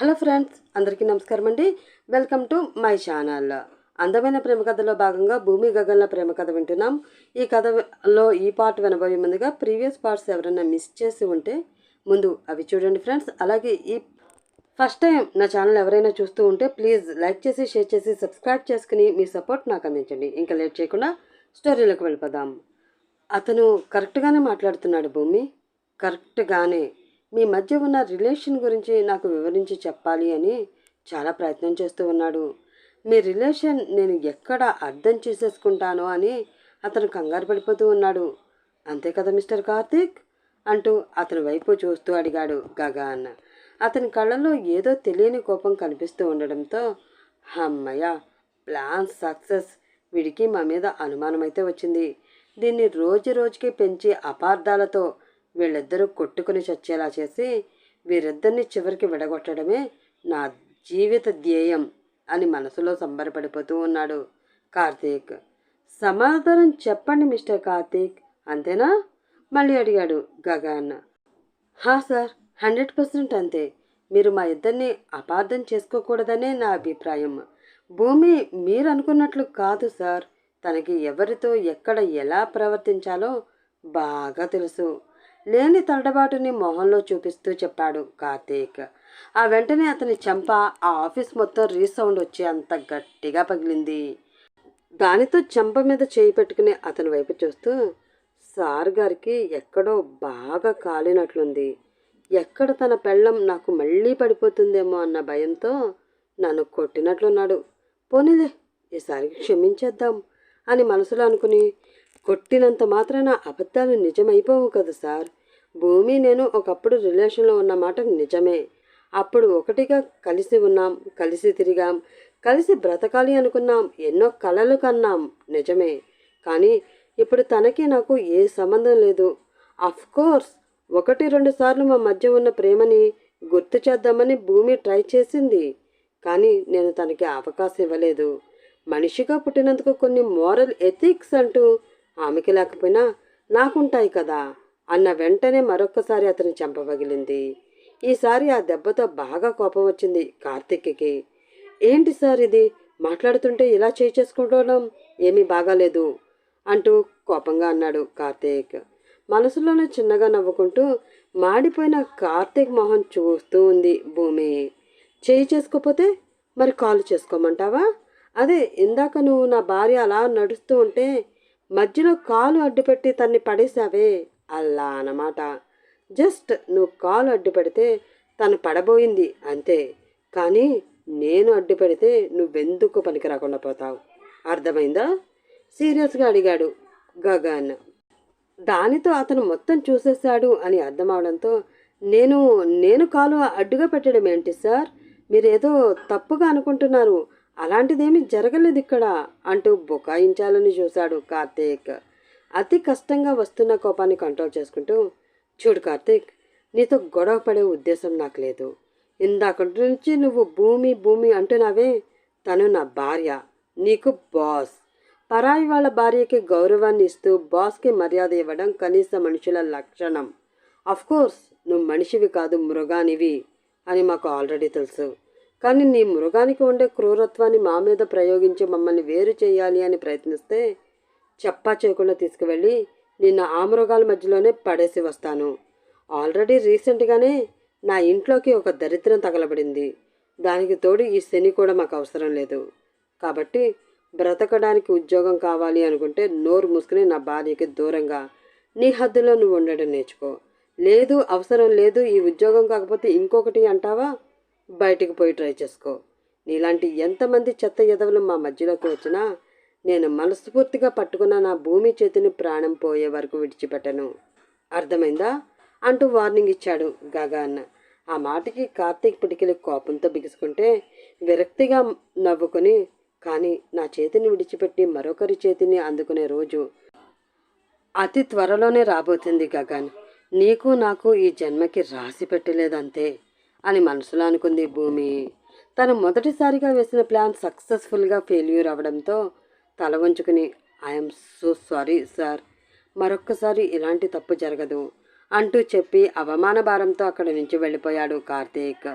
Hello friends అందరికీ నమస్కారం అండి. Welcome to my channel. అందమైన ప్రేమ కథలో భాగంగా భూమి గగన్ల ప్రేమ కథ వింటున్నాం. ఈ కథలో ఈ పార్ట్ వినబోయే ముందుగా ప్రీవియస్ పార్ట్స్ ఎవరైనా మిస్ చేసి ఉంటే ముందు అవి చూడండి ఫ్రెండ్స్. అలాగే ఈ ఫస్ట్ టైం నా ఛానల్ ఎవరైనా చూస్తూ ఉంటే ప్లీజ్ లైక్ చేసి షేర్ చేసి సబ్స్క్రైబ్ చేసుకుని మీ సపోర్ట్ నాకు అందించండి. ఇంకా లేట్ చేయకుండా స్టోరీలోకి వెళ్ళిపోదాం. అతను కరెక్ట్గానే మాట్లాడుతున్నాడు భూమి. కరెక్ట్గానే మీ మధ్య ఉన్న రిలేషన్ గురించి నాకు వివరించి చెప్పాలి అని చాలా ప్రయత్నం చేస్తూ ఉన్నాడు. మీ రిలేషన్ నేను ఎక్కడ అర్థం చేసేసుకుంటానో అని అతను కంగారు పడిపోతూ ఉన్నాడు. అంతే కదా మిస్టర్ కార్తీక్? అంటూ అతని వైపు చూస్తూ అడిగాడు గగాన్. అతని కళ్ళలో ఏదో తెలియని కోపం కనిపిస్తూ ఉండడంతో అమ్మయ్య ప్లాన్ సక్సెస్. వీడికి మా మీద అనుమానమైతే వచ్చింది. దీన్ని రోజు రోజుకి పెంచి అపార్థాలతో వీళ్ళిద్దరూ కొట్టుకుని చచ్చేలా చేసి వీరిద్దరిని చివరికి విడగొట్టడమే నా జీవిత ధ్యేయం అని మనసులో సంబరపడిపోతూ ఉన్నాడు కార్తీక్. సమాధానం చెప్పండి మిస్టర్ కార్తీక్ అంతేనా? మళ్ళీ అడిగాడు గగన్. హా సార్ హండ్రెడ్ పర్సెంట్ అంతే. మీరు మా ఇద్దరిని అపార్థం చేసుకోకూడదనే నా అభిప్రాయం. భూమి మీరు అనుకున్నట్లు కాదు సార్. తనకి ఎవరితో ఎక్కడ ఎలా ప్రవర్తించాలో బాగా తెలుసు. లేని తడబాటుని మొహంలో చూపిస్తూ చెప్పాడు కార్తీక్. ఆ వెంటనే అతని చెంప ఆ ఆఫీస్ మొత్తం రీసౌండ్ వచ్చి అంత గట్టిగా పగిలింది. దానితో చెంప మీద చేయి పెట్టుకుని అతని వైపు చూస్తూ సార్ గారికి ఎక్కడో బాగా కాలినట్లుంది. ఎక్కడ తన పెళ్ళం నాకు మళ్ళీ పడిపోతుందేమో అన్న భయంతో నన్ను కొట్టినట్లున్నాడు. పోనీలే ఈసారికి క్షమించేద్దాం అని మనసులో అనుకుని కొట్టినంత మాత్రాన అబద్ధాలు నిజమైపోవు కదా సార్. భూమి నేను ఒకప్పుడు రిలేషన్లో ఉన్న మాట నిజమే. అప్పుడు ఒకటిగా కలిసి ఉన్నాం కలిసి తిరిగాం కలిసి బ్రతకాలి అనుకున్నాం ఎన్నో కలలు కన్నాం నిజమే. కానీ ఇప్పుడు తనకి నాకు ఏ సంబంధం లేదు. అఫ్ కోర్స్ ఒకటి రెండు సార్లు మా మధ్య ఉన్న ప్రేమని గుర్తు చేద్దామని భూమి ట్రై చేసింది. కానీ నేను తనకి అవకాశం ఇవ్వలేదు. మనిషిగా పుట్టినందుకు కొన్ని మోరల్ ఎథిక్స్ అంటూ ఆమెకి లేకపోయినా నాకుంటాయి కదా అన్న వెంటనే మరొక్కసారి అతని చంపవగిలింది ఈసారి ఆ దెబ్బతో బాగా కోపం వచ్చింది కార్తిక్కి. ఏంటి సార్ ఇది? మాట్లాడుతుంటే ఇలా చేయి ఏమీ బాగాలేదు అంటూ కోపంగా అన్నాడు కార్తీక్. మనసులోనే చిన్నగా నవ్వుకుంటూ మాడిపోయిన కార్తీక్ మొహం చూస్తూ ఉంది భూమి. చేయి చేసుకోపోతే మరి కాలు చేసుకోమంటావా? అదే ఇందాక నువ్వు నా భార్య అలా నడుస్తూ ఉంటే మధ్యలో కాలు అడ్డుపెట్టి తన్ని పడేశావే అల్లా అన్నమాట. జస్ట్ నువ్వు కాలు అడ్డు పెడితే తను పడబోయింది అంతే. కానీ నేను అడ్డు పెడితే నువ్వెందుకు పనికి రాకుండా పోతావు? అర్థమైందా? సీరియస్గా అడిగాడు గగన్. దానితో అతను మొత్తం చూసేశాడు అని అర్థమవడంతో నేను నేను కాలు అడ్డుగా పెట్టడం ఏంటి సార్? మీరేదో తప్పుగా అనుకుంటున్నారు. అలాంటిదేమీ జరగలేదు ఇక్కడ అంటూ బుకాయించాలని చూశాడు కార్తీక్. అతి కష్టంగా వస్తున్న కోపాన్ని కంట్రోల్ చేసుకుంటూ చూడు కార్తీక్ నీతో గొడవ పడే ఉద్దేశం నాకు లేదు. ఇందాక నుంచి నువ్వు భూమి భూమి అంటున్నావే. తను నా భార్య నీకు బాస్. పరాయి వాళ్ళ భార్యకి గౌరవాన్ని ఇస్తూ బాస్కి మర్యాద ఇవ్వడం కనీస మనుషుల లక్షణం. అఫ్కోర్స్ నువ్వు మనిషివి కాదు మృగానివి అని మాకు ఆల్రెడీ తెలుసు. కానీ నీ మృగానికి ఉండే క్రూరత్వాన్ని మా మీద ప్రయోగించి మమ్మల్ని వేరు చేయాలి అని ప్రయత్నిస్తే చెప్పా చేయకుండా తీసుకువెళ్ళి నిన్న ఆ మృగాల మధ్యలోనే పడేసి వస్తాను. ఆల్రెడీ రీసెంట్గానే నా ఇంట్లోకి ఒక దరిద్రం తగలబడింది. దానికి తోడు ఈ శని కూడా మాకు అవసరం లేదు. కాబట్టి బ్రతకడానికి ఉద్యోగం కావాలి అనుకుంటే నోరు మూసుకుని నా భార్యకి దూరంగా నీ హద్దులో నువ్వు ఉండడం నేర్చుకో. లేదు అవసరం లేదు ఈ ఉద్యోగం కాకపోతే ఇంకొకటి అంటావా? బయటికి పోయి ట్రై చేసుకో. నీలాంటి ఎంతమంది చెత్త ఎదవలు మా మధ్యలోకి వచ్చినా నేను మనస్ఫూర్తిగా పట్టుకున్న నా భూమి చేతిని ప్రాణం పోయే వరకు విడిచిపెట్టను. అర్థమైందా? అంటూ వార్నింగ్ ఇచ్చాడు గగన్ ఆ మాటకి కార్తీక్ పిడికిలి కోపంతో బిగుసుకుంటే విరక్తిగా నవ్వుకుని కానీ నా చేతిని విడిచిపెట్టి మరొకరి చేతిని అందుకునే రోజు అతి త్వరలోనే రాబోతుంది గగన్. నీకు నాకు ఈ జన్మకి రాసి పెట్టలేదంతే. అని మనసులో అనుకుంది భూమి. తను మొదటిసారిగా వేసిన ప్లాన్ సక్సెస్ఫుల్గా ఫెయిల్యూర్ అవడంతో తల వంచుకుని ఐఎమ్ సో సారీ సార్ మరొక్కసారి ఇలాంటి తప్పు జరగదు అంటూ చెప్పి అవమాన భారంతో అక్కడి నుంచి వెళ్ళిపోయాడు కార్తీక్.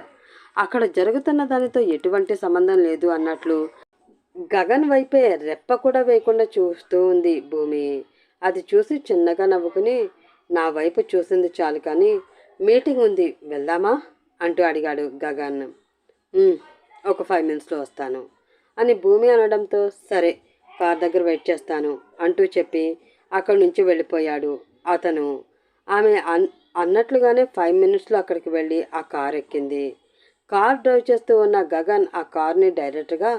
అక్కడ జరుగుతున్న దానితో ఎటువంటి సంబంధం లేదు అన్నట్లు గగన్ వైపే రెప్ప కూడా వేయకుండా చూస్తూ ఉంది భూమి. అది చూసి చిన్నగా నవ్వుకుని నా వైపు చూసింది చాలు కానీ మీటింగ్ ఉంది వెళ్దామా? అంటూ అడిగాడు గగన్. ఒక ఫైవ్ మినిట్స్లో వస్తాను. అని భూమి అనడంతో సరే కార్ దగ్గర వెయిట్ చేస్తాను అంటూ చెప్పి అక్కడి నుంచి వెళ్ళిపోయాడు అతను. ఆమె అన్ అన్నట్లుగానే ఫైవ్ మినిట్స్లో అక్కడికి వెళ్ళి ఆ కార్ ఎక్కింది. కార్ డ్రైవ్ చేస్తూ ఉన్న గగన్ ఆ కార్ని డైరెక్ట్గా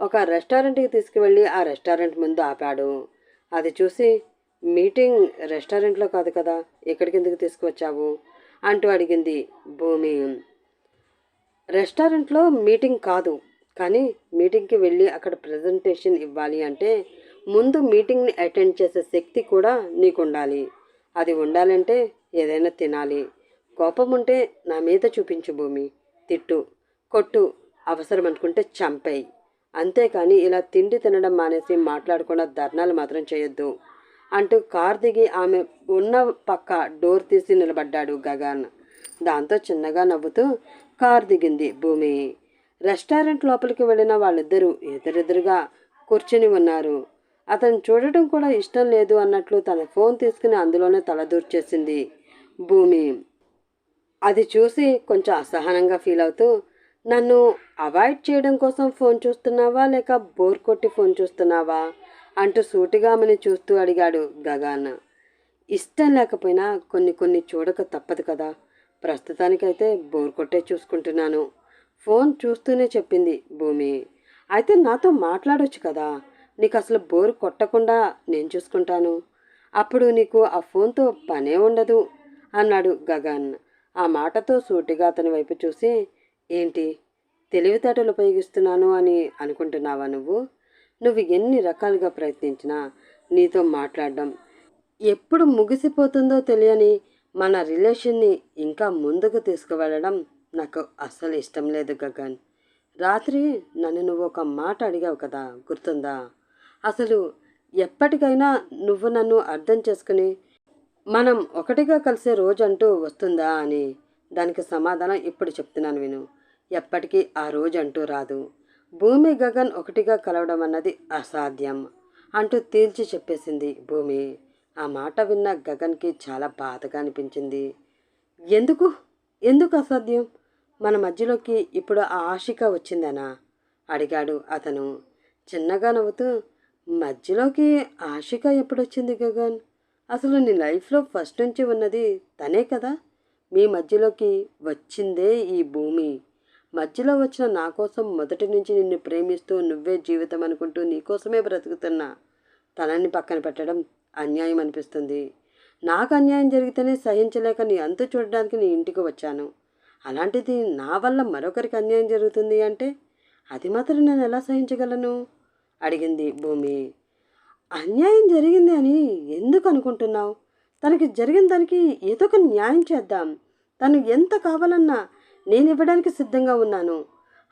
ఒక రెస్టారెంట్కి తీసుకువెళ్ళి ఆ రెస్టారెంట్ ముందు ఆపాడు. అది చూసి మీటింగ్ రెస్టారెంట్లో కాదు కదా ఇక్కడికి ఎందుకు తీసుకువచ్చావు? అంటూ అడిగింది భూమి. రెస్టారెంట్లో మీటింగ్ కాదు కానీ మీటింగ్కి వెళ్ళి అక్కడ ప్రజెంటేషన్ ఇవ్వాలి అంటే ముందు మీటింగ్ని అటెండ్ చేసే శక్తి కూడా నీకు ఉండాలి అది ఉండాలంటే ఏదైనా తినాలి. కోపం ఉంటే నా మీద చూపించు భూమి తిట్టు కొట్టు అవసరం అనుకుంటే చంపేయి. అంతేకాని ఇలా తిండి తినడం మానేసి మాట్లాడకుండా ధర్నాలు మాత్రం చేయొద్దు. అంటూ కారు దిగి ఆమె ఉన్న పక్క డోర్ తీసి నిలబడ్డాడు గగన్. దాంతో చిన్నగా నవ్వుతూ కారు దిగింది భూమి. రెస్టారెంట్ లోపలికి వెళ్ళిన వాళ్ళిద్దరూ ఎదురెదురుగా కూర్చుని ఉన్నారు. అతను చూడటం కూడా ఇష్టం లేదు అన్నట్లు తన ఫోన్ తీసుకుని అందులోనే తలదూర్చేసింది భూమి. అది చూసి కొంచెం అసహనంగా ఫీల్ అవుతూ నన్ను అవాయిడ్ చేయడం కోసం ఫోన్ చూస్తున్నావా లేక బోర్ కొట్టి ఫోన్ చూస్తున్నావా? అంటూ సూటిగా చూస్తూ అడిగాడు గగాన్. ఇష్టం లేకపోయినా కొన్ని కొన్ని చూడక తప్పదు కదా. ప్రస్తుతానికైతే బోర్ కొట్టే చూసుకుంటున్నాను. ఫోన్ చూస్తూనే చెప్పింది భూమి. అయితే నాతో మాట్లాడొచ్చు కదా. నీకు అసలు బోర్ కొట్టకుండా నేను చూసుకుంటాను. అప్పుడు నీకు ఆ ఫోన్తో పనే ఉండదు అన్నాడు గగన్. ఆ మాటతో సూటిగా అతని వైపు చూసి ఏంటి తెలివితేటలు ఉపయోగిస్తున్నాను అని అనుకుంటున్నావా నువ్వు? నువ్వు ఎన్ని రకాలుగా ప్రయత్నించినా నీతో మాట్లాడడం ఎప్పుడు ముగిసిపోతుందో తెలియని మన రిలేషన్ని ఇంకా ముందుకు తీసుకువెళ్ళడం నాకు అస్సలు ఇష్టం లేదు గగన్. రాత్రి నన్ను నువ్వు ఒక మాట అడిగావు కదా గుర్తుందా? అసలు ఎప్పటికైనా నువ్వు నన్ను అర్థం చేసుకుని మనం ఒకటిగా కలిసే రోజు అంటూ వస్తుందా అని దానికి సమాధానం ఇప్పుడు చెప్తున్నాను విను. ఎప్పటికీ ఆ రోజు అంటూ రాదు. భూమి గగన్ ఒకటిగా కలవడం అన్నది అసాధ్యం అంటూ తేల్చి చెప్పేసింది భూమి. ఆ మాట విన్న గగన్కి చాలా బాధగా అనిపించింది. ఎందుకు? ఎందుకు అసాధ్యం? మన మధ్యలోకి ఇప్పుడు ఆ ఆశిక వచ్చిందనా? అడిగాడు అతను. చిన్నగా నవ్వుతూ మధ్యలోకి ఆశిక ఎప్పుడొచ్చింది గగన్? అసలు నీ లైఫ్లో ఫస్ట్ నుంచి ఉన్నది తనే కదా? మీ మధ్యలోకి వచ్చిందే ఈ భూమి. మధ్యలో వచ్చిన నా కోసం మొదటి నుంచి నిన్ను ప్రేమిస్తూ నువ్వే జీవితం అనుకుంటూ నీకోసమే బ్రతుకుతున్నా. తనని పక్కన పెట్టడం అన్యాయం అనిపిస్తుంది. నాకు అన్యాయం జరిగితేనే సహించలేక నీ అంతు చూడడానికి నీ ఇంటికి వచ్చాను. అలాంటిది నా వల్ల మరొకరికి అన్యాయం జరుగుతుంది అంటే అది మాత్రం నేను ఎలా సహించగలను? అడిగింది భూమి. అన్యాయం జరిగింది అని ఎందుకు అనుకుంటున్నావు? తనకి జరిగిన దానికి ఏదో ఒక న్యాయం చేద్దాం. తను ఎంత కావాలన్నా నేను ఇవ్వడానికి సిద్ధంగా ఉన్నాను.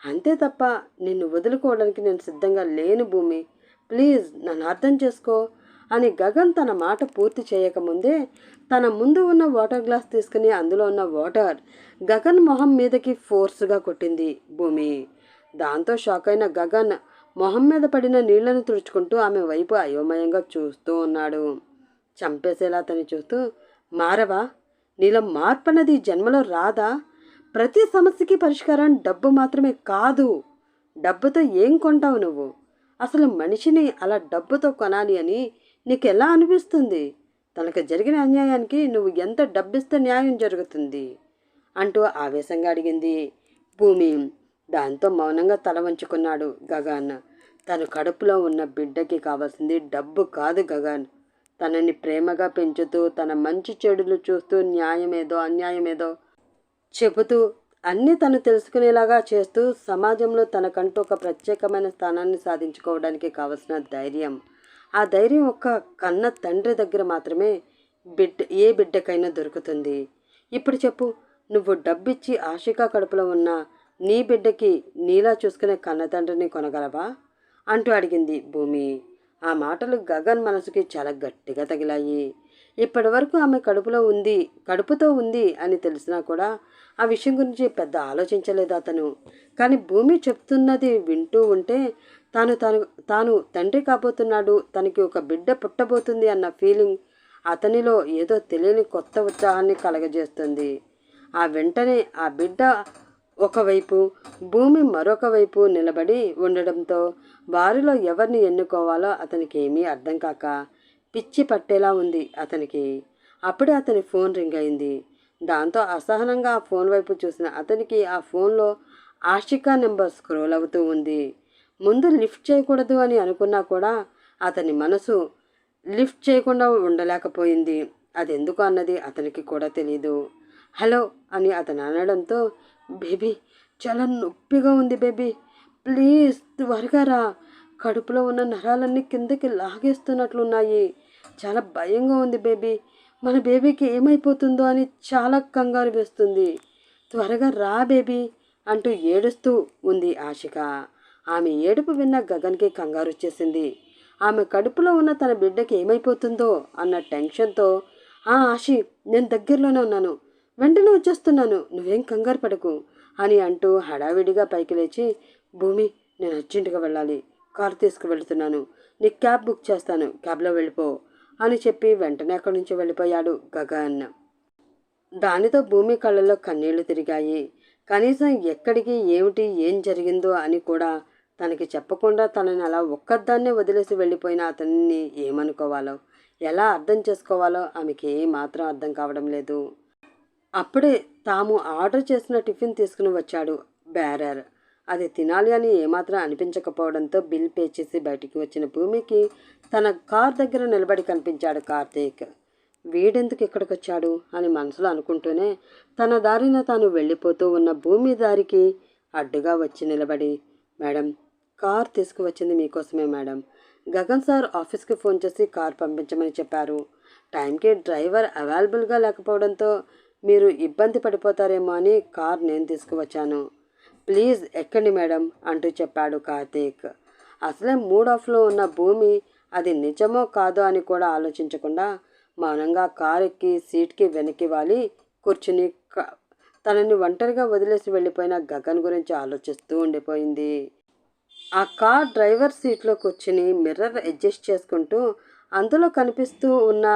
అంతే తప్ప నిన్ను వదులుకోవడానికి నేను సిద్ధంగా లేను భూమి. ప్లీజ్ నన్ను అర్థం చేసుకో. అని గగన్ తన మాట పూర్తి చేయకముందే తన ముందు ఉన్న వాటర్ గ్లాస్ తీసుకుని అందులో ఉన్న వాటర్ గగన్ మొహం మీదకి ఫోర్స్గా కొట్టింది భూమి. దాంతో షాక్ అయిన గగన్ మొహం మీద పడిన నీళ్ళను తుడుచుకుంటూ ఆమె వైపు అయోమయంగా చూస్తూ ఉన్నాడు. చంపేసేలా అతని చూస్తూ మారవా? నీలో మార్పు అన్నది జన్మలో రాదా? ప్రతి సమస్యకి పరిష్కారం డబ్బు మాత్రమే కాదు. డబ్బుతో ఏం కొంటావు నువ్వు? అసలు మనిషిని అలా డబ్బుతో కొనాలి అని నీకు ఎలా అనిపిస్తుంది? తనకు జరిగిన అన్యాయానికి నువ్వు ఎంత డబ్బిస్తే న్యాయం జరుగుతుంది? అంటూ ఆవేశంగా అడిగింది. భూమి దాంతో మౌనంగా తల వంచుకున్నాడు గగన్. తన కడుపులో ఉన్న బిడ్డకి కావాల్సింది డబ్బు కాదు గగన్. తనని ప్రేమగా పెంచుతూ తన మంచి చెడులు చూస్తూ న్యాయమేదో అన్యాయమేదో చెబుతూ అన్నీ తను తెలుసుకునేలాగా చేస్తూ సమాజంలో తనకంటూ ఒక ప్రత్యేకమైన స్థానాన్ని సాధించుకోవడానికి కావలసిన ధైర్యం. ఆ ధైర్యం ఒక్క కన్న తండ్రి దగ్గర మాత్రమే బిడ్డ ఏ బిడ్డకైనా దొరుకుతుంది. ఇప్పుడు చెప్పు నువ్వు డబ్బిచ్చి ఆశికా కడుపులో ఉన్న నీ బిడ్డకి నీలా చూసుకునే కన్న తండ్రిని కొనగలవా? అంటూ అడిగింది భూమి. ఆ మాటలు గగన్ మనసుకి చాలా గట్టిగా తగిలాయి. ఇప్పటి వరకు ఆమె కడుపులో ఉంది కడుపుతో ఉంది అని తెలిసినా కూడా ఆ విషయం గురించి పెద్ద ఆలోచించలేదు అతను. కానీ భూమి చెప్తున్నది వింటూ ఉంటే తాను తాను తాను తండ్రి కాబోతున్నాడు తనకి ఒక బిడ్డ పుట్టబోతుంది అన్న ఫీలింగ్ అతనిలో ఏదో తెలియని కొత్త ఉత్సాహాన్ని కలగజేస్తుంది. ఆ వెంటనే ఆ బిడ్డ ఒకవైపు భూమి మరొక వైపు నిలబడి ఉండడంతో వారిలో ఎవరిని ఎన్నుకోవాలో అతనికి ఏమీ అర్థం కాక పిచ్చి పట్టేలా ఉంది అతనికి. అప్పుడే అతని ఫోన్ రింగ్ అయింది. దాంతో అసహనంగా ఆ ఫోన్ వైపు చూసిన అతనికి ఆ ఫోన్లో ఆషికా నెంబర్ స్క్రోల్ అవుతూ ఉంది. ముందు లిఫ్ట్ చేయకూడదు అని అనుకున్నా కూడా అతని మనసు లిఫ్ట్ చేయకుండా ఉండలేకపోయింది. అది ఎందుకు అన్నది అతనికి కూడా తెలియదు హలో అని అతను అనడంతో బేబీ చాలా నొప్పిగా ఉంది బేబీ. ప్లీజ్ త్వరగా రా. కడుపులో ఉన్న నరాలన్నీ కిందకి లాగేస్తున్నట్లున్నాయి. చాలా భయంగా ఉంది బేబీ. మన బేబీకి ఏమైపోతుందో అని చాలా కంగారు వేస్తుంది. త్వరగా రా బేబీ అంటూ ఏడుస్తూ ఉంది ఆశిక. ఆమె ఏడుపు విన్న గగన్కి కంగారు వచ్చేసింది. ఆమె కడుపులో ఉన్న తన బిడ్డకి ఏమైపోతుందో అన్న టెన్షన్తో ఆ ఆశి నేను దగ్గరలోనే ఉన్నాను. వెంటనే వచ్చేస్తున్నాను. నువ్వేం కంగారు పడకు అని అంటూ హడావిడిగా పైకి లేచి భూమి నేను అర్జెంటుగా వెళ్ళాలి. కారు తీసుకువెళ్తున్నాను. నీకు క్యాబ్ బుక్ చేస్తాను. క్యాబ్లో వెళ్ళిపో. అని చెప్పి వెంటనే అక్కడి నుంచి వెళ్ళిపోయాడు గగన్. దానితో భూమి కళ్ళలో కన్నీళ్ళు తిరిగాయి. కనీసం ఎక్కడికి ఏమిటి ఏం జరిగిందో అని కూడా తనకి చెప్పకుండా తనని అలా ఒక్కదాన్నే వదిలేసి వెళ్ళిపోయిన అతన్ని ఏమనుకోవాలో ఎలా అర్థం చేసుకోవాలో ఆమెకి ఏమాత్రం అర్థం కావడం లేదు. అప్పుడే తాము ఆర్డర్ చేసిన టిఫిన్ తీసుకుని వచ్చాడు బ్యారర్. అది తినాలి అని ఏమాత్రం అనిపించకపోవడంతో బిల్ పే చేసి బయటికి వచ్చిన భూమికి తన కార్ దగ్గర నిలబడి కనిపించాడు కార్తీక్. వీడెందుకు ఇక్కడికి వచ్చాడు అని మనసులో అనుకుంటూనే తన దారిన తాను వెళ్ళిపోతూ ఉన్న భూమి దారికి అడ్డుగా వచ్చి నిలబడి మేడం కార్ తీసుకువచ్చింది మీకోసమే మేడం. గగన్ సార్ ఆఫీస్కి ఫోన్ చేసి కార్ పంపించమని చెప్పారు. టైంకి డ్రైవర్ అవైలబుల్గా లేకపోవడంతో మీరు ఇబ్బంది పడిపోతారేమో అని కార్ నేను తీసుకువచ్చాను. ప్లీజ్ ఎక్కండి మేడం అంటూ చెప్పాడు కార్తీక్. అసలే మూడ్ ఆఫ్లో ఉన్న భూమి అది నిజమో కాదో అని కూడా ఆలోచించకుండా మౌనంగా కారుకి సీట్కి వెనక్కి వాలి కూర్చుని తనని ఒంటరిగా వదిలేసి వెళ్ళిపోయిన గగన్ గురించి ఆలోచిస్తూ ఉండిపోయింది. ఆ కార్ డ్రైవర్ సీట్లో కూర్చుని మిర్రర్ అడ్జస్ట్ చేసుకుంటూ అందులో కనిపిస్తూ ఉన్న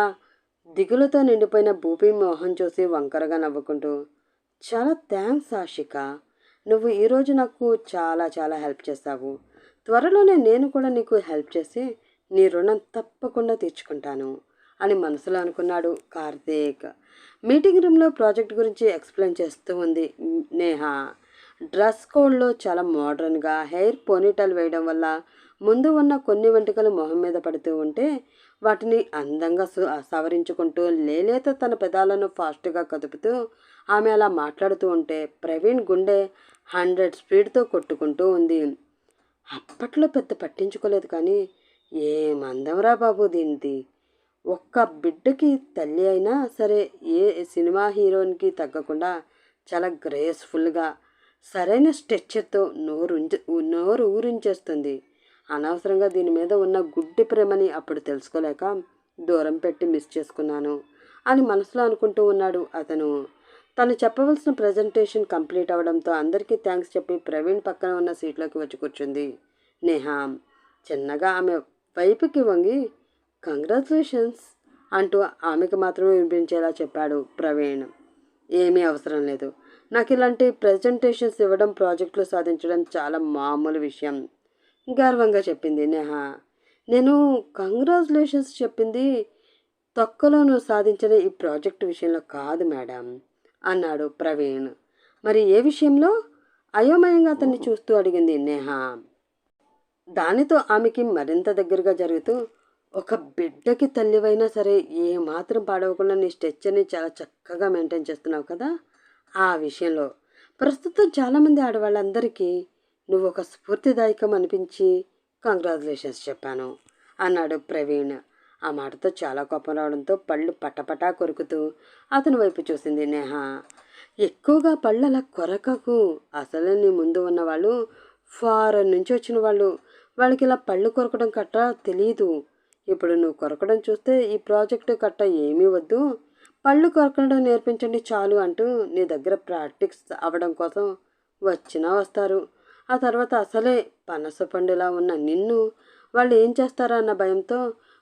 దిగులతో నిండిపోయిన భూపి మోహన్ చూసి వంకరగా నవ్వుకుంటూ చాలా థ్యాంక్స్ ఆషిక నువ్వు ఈరోజు నాకు చాలా చాలా హెల్ప్ చేస్తావు. త్వరలోనే నేను కూడా నీకు హెల్ప్ చేసి నీ రుణం తప్పకుండా తీర్చుకుంటాను అని మనసులో అనుకున్నాడు కార్తీక్. మీటింగ్ రూమ్లో ప్రాజెక్ట్ గురించి ఎక్స్ప్లెయిన్ చేస్తూ ఉంది నేహ. డ్రెస్ కోడ్లో చాలా మోడర్న్గా హెయిర్ పోనీటల్ వేయడం వల్ల ముందు ఉన్న కొన్ని వెంట్రుకలు మొహం మీద పడుతూ ఉంటే వాటిని అందంగా సు- సవరించుకుంటూ లేలేత తన పెదాలను ఫాస్ట్గా కదుపుతూ ఆమె అలా మాట్లాడుతూ ఉంటే ప్రవీణ్ గుండె హండ్రెడ్ స్పీడ్తో కొట్టుకుంటూ ఉంది. అప్పట్లో పెద్ద పట్టించుకోలేదు కానీ ఏం అందం రా బాబు దీనిది ఒక్క బిడ్డకి తల్లి అయినా సరే ఏ సినిమా హీరోయిన్కి తగ్గకుండా చాలా గ్రేస్ఫుల్గా సరైన స్ట్రెచ్చర్తో నోరు నోరు ఊరించేస్తుంది. అనవసరంగా దీని మీద ఉన్న గుడ్డి ప్రేమని అప్పుడు తెలుసుకోలేక దూరం పెట్టి మిస్ చేసుకున్నాను అని మనసులో అనుకుంటూ ఉన్నాడు అతను. తను చెప్పవలసిన ప్రజెంటేషన్ కంప్లీట్ అవడంతో అందరికీ థ్యాంక్స్ చెప్పి ప్రవీణ్ పక్కన ఉన్న సీట్లోకి వచ్చి కూర్చుంది. నేహా చిన్నగా ఆమె వైపుకి వంగి కంగ్రాచులేషన్స్ అంటూ ఆమెకు మాత్రమే వినిపించేలా చెప్పాడు ప్రవీణ్. ఏమీ అవసరం లేదు. నాకు ఇలాంటి ప్రజెంటేషన్స్ ఇవ్వడం ప్రాజెక్టులు సాధించడం చాలా మామూలు విషయం. గర్వంగా చెప్పింది నేహా. నేను కంగ్రాచులేషన్స్ చెప్పింది తక్కువలోనూ సాధించిన ఈ ప్రాజెక్ట్ విషయంలో కాదు మేడం అన్నాడు ప్రవీణ్. మరి ఏ విషయంలో? అయోమయంగా అతన్ని చూస్తూ అడిగింది నేహా. దానితో ఆమెకి మరింత దగ్గరగా జరుగుతూ ఒక బిడ్డకి తల్లివైనా సరే ఏ మాత్రం పాడవకుండా నీ స్ట్రెచ్చర్ని చాలా చక్కగా మెయింటైన్ చేస్తున్నావు కదా ఆ విషయంలో. ప్రస్తుతం చాలామంది ఆడవాళ్ళందరికీ నువ్వు ఒక స్ఫూర్తిదాయకం అనిపించి కంగ్రాచులేషన్స్ చెప్పాను అన్నాడు ప్రవీణ్. ఆ మాటతో చాలా కోపం రావడంతో పళ్ళు పటపటా కొరుకుతూ అతని వైపు చూసింది నేహ. ఎక్కువగా పళ్ళు అలా కొరకకు అసలు నీ ముందు ఉన్న వాళ్ళు ఫారెన్ నుంచి వచ్చిన వాళ్ళు వాళ్ళకి ఇలా పళ్ళు కొరకడం కట్ట తెలియదు ఇప్పుడు నువ్వు కొరకడం చూస్తే ఈ ప్రాజెక్టు కట్ట ఏమీ వద్దు. పళ్ళు కొరకడం నేర్పించండి చాలు అంటూ నీ దగ్గర ప్రాక్టీస్ అవ్వడం కోసం వచ్చినా వస్తారు. ఆ తర్వాత అసలే పనస పండులా ఉన్న నిన్ను వాళ్ళు ఏం చేస్తారా అన్న భయంతో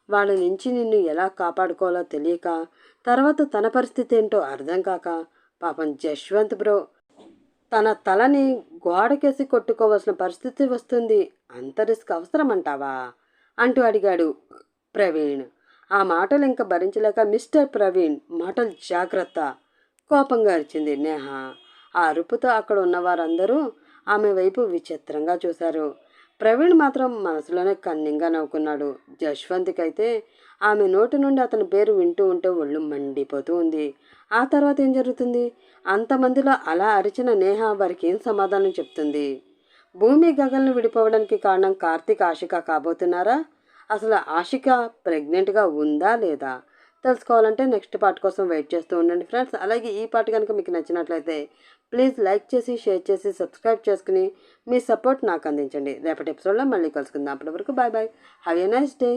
వాళ్ళ నుంచి నిన్ను ఎలా కాపాడుకోవాలో తెలియక తర్వాత తన పరిస్థితి ఏంటో అర్థం కాక పాపం జశ్వంత్ బ్రో తన తలని గోడకేసి కొట్టుకోవాల్సిన పరిస్థితి వస్తుంది. అంత రిస్క్ అవసరమంటావా? అంటూ అడిగాడు ప్రవీణ్. ఆ మాటలు ఇంకా భరించలేక మిస్టర్ ప్రవీణ్ మాటలు జాగ్రత్త కోపంగా అరిచింది నేహ. ఆ అరుపుతో అక్కడ ఉన్న వారందరూ ఆమె వైపు విచిత్రంగా చూశారు. ప్రవీణ్ మాత్రం మనసులోనే కన్నింగా నవ్వుకున్నాడు. జశ్వంత్కైతే ఆమె నోటి నుండి అతని పేరు వింటూ ఉంటే ఒళ్ళు మండిపోతూ ఉంది. ఆ తర్వాత ఏం జరుగుతుంది? అంతమందిలో అలా అరిచిన నేహ వారికి ఏం సమాధానం చెప్తుంది? భూమి గగలను విడిపోవడానికి కారణం కార్తీక్ ఆశిక కాబోతున్నారా? అసలు ఆశిక ప్రెగ్నెంట్గా ఉందా లేదా? తెలుసుకోవాలంటే నెక్స్ట్ పార్ట్ కోసం వెయిట్ చేస్తూ ఉండండి ఫ్రెండ్స్. అలాగే ఈ పార్ట్ కనుక మీకు నచ్చినట్లయితే ప్లీజ్ లైక్ చేసి షేర్ చేసి సబ్స్క్రైబ్ చేసుకుని మీ సపోర్ట్ నాకు అందించండి. రేపటి ఎపిసోడ్లో మళ్ళీ కలుసుకుందాం. అప్పటి వరకు bye bye have a nice day